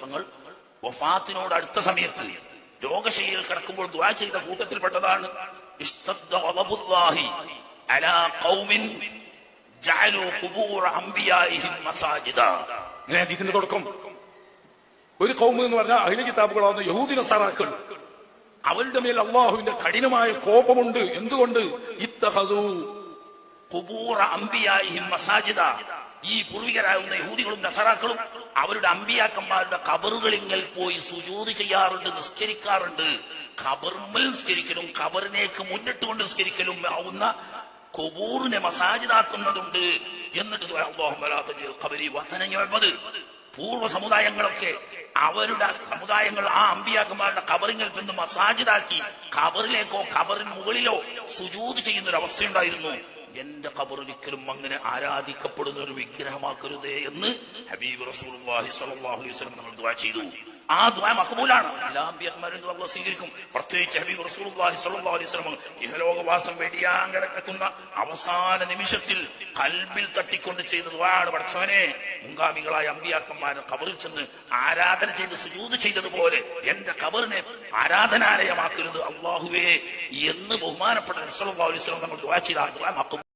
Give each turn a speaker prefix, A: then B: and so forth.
A: തങ്ങൾ വഫാത്തിനോട് അടുത്ത സമയത്ത് രോഗശൈലിയിൽ കിടക്കുമ്പോൾ ദുആ ചെയ്ത കൂട്ടത്തിൽപ്പെട്ടതാണ്.
B: തുടക്കം. ഒരു കൗമ് എന്ന് പറഞ്ഞാൽ അഹില കിതാബുകളാവുന്ന യഹൂദി നസാറാക്കൾ. അവരുടെ മേൽ അള്ളാഹുവിന്റെ കഠിനമായ കോപമുണ്ട്. എന്തുകൊണ്ട്? ഇത്തഹദു
A: ഖുബൂറ അമ്പിയായി മസാജിദ. ഈ പൂർവികരാകുന്ന യഹൂദികളും നസറാക്കളും അവരുടെ അമ്പിയാക്കന്മാരുടെ കബറുകളിങ്ങൽ പോയി സുജൂത് ചെയ്യാറുണ്ട് നിസ്കരിക്കാറുണ്ട്. ഖബറുമ്മൽ നിസ്കരിക്കലും മുന്നിട്ട് കൊണ്ട് നിസ്കരിക്കലും ആവുന്ന കുബൂറിനെ മസാജിദാക്കുന്നതുണ്ട് എന്നിട്ട്. പൂർവ സമുദായങ്ങളൊക്കെ അവരുടെ സമുദായങ്ങൾ ആ അമ്പിയാക്കന്മാരുടെ കബറിങ്ങൾ പിന്നെ മസാജിദാക്കി കബറിലേക്കോ കബറിന് മുകളിലോ സുജൂത് ചെയ്യുന്ന ഒരു അവസ്ഥയുണ്ടായിരുന്നു എന്റെ കബറൊരിക്കലും അങ്ങനെ ആരാധിക്കപ്പെടുന്ന ഒരു വിഗ്രഹമാക്കരുതേ എന്ന് ഹബീബ് റസൂൽ അലൈഹി നമ്മൾ ചെയ്തു. ആ ദ്വാ മഹബൂലാണ് എല്ലാ അമ്പിയന്മാരും സ്വീകരിക്കും. പ്രത്യേകിച്ച് ഹബീബ് റസൂലുള്ളാഹി സ്വല്ലല്ലാഹു അലൈഹി വസല്ലം ഇഹലോകവാസം വെടിയാൻ കിടക്കുന്ന അവസാന നിമിഷത്തിൽ കൽബിൽ തട്ടിക്കൊണ്ട് ചെയ്ത ദ്വാണ് പഠിച്ചവനെ മുങ്കാമികളായ അമ്പിയാക്കന്മാരെ കബറിൽ ചെന്ന് ആരാധന ചെയ്ത് സുജൂത് ചെയ്തതുപോലെ എന്റെ കബറിനെ ആരാധനാലയമാക്കരുത്. അള്ളാഹുവേ എന്ന് ബഹുമാനപ്പെട്ട അലൈഹി വസല്ലം നമ്മൾ ദ്വാ ചെയ്ത ആ ദ്വാ മഖബൂൽ